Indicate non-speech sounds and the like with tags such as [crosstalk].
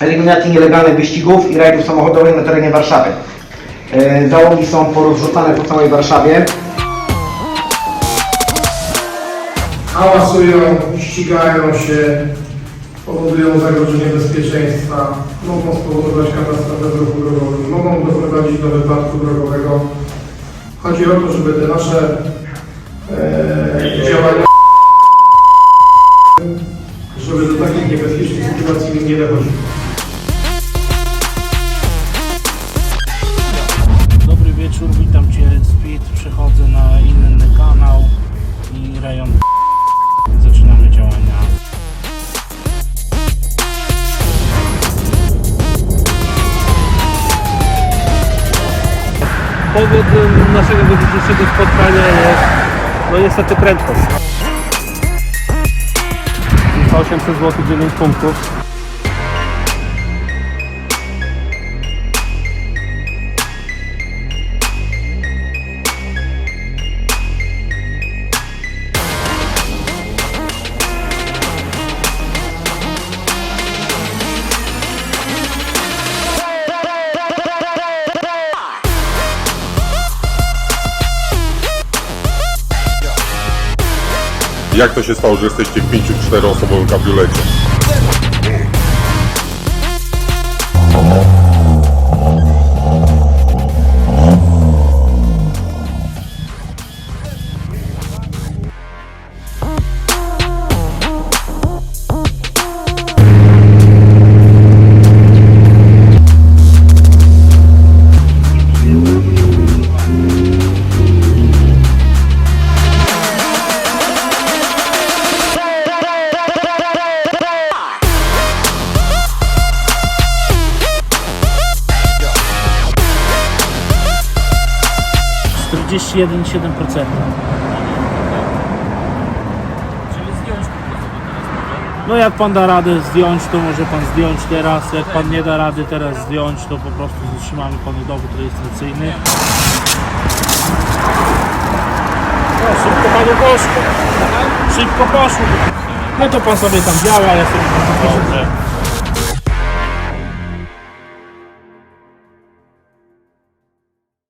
eliminacji nielegalnych wyścigów i rajdów samochodowych na terenie Warszawy. E, Załogi są porozrzucane po całej Warszawie. hałasują, ścigają się, powodują zagrożenie bezpieczeństwa, mogą spowodować katastrofę w ruchu drogowym, mogą doprowadzić do wypadku drogowego. Chodzi o to, żeby te nasze e, działania, żeby do takich niebezpiecznych sytuacji nie dochodziło. Wieczór, witam Cię Speed. Przechodzę na inny kanał i rejon. [laughs] Zaczynamy działania. Powodem naszego dzisiejszego spotkania jest no niestety prędkość. 800 zł 9 punktów. Jak to się stało, że jesteście w 5-4 osobowym kabriolecie? Czterdzieści jeden siedem procent. No jak pan da radę zdjąć, to może pan zdjąć teraz. Jak pan nie da rady teraz zdjąć, to po prostu zatrzymamy panu dowód rejestracyjny. No, szybko panu poszło. Szybko poszło. No to pan sobie tam działa, ja sobie tam zapiszę.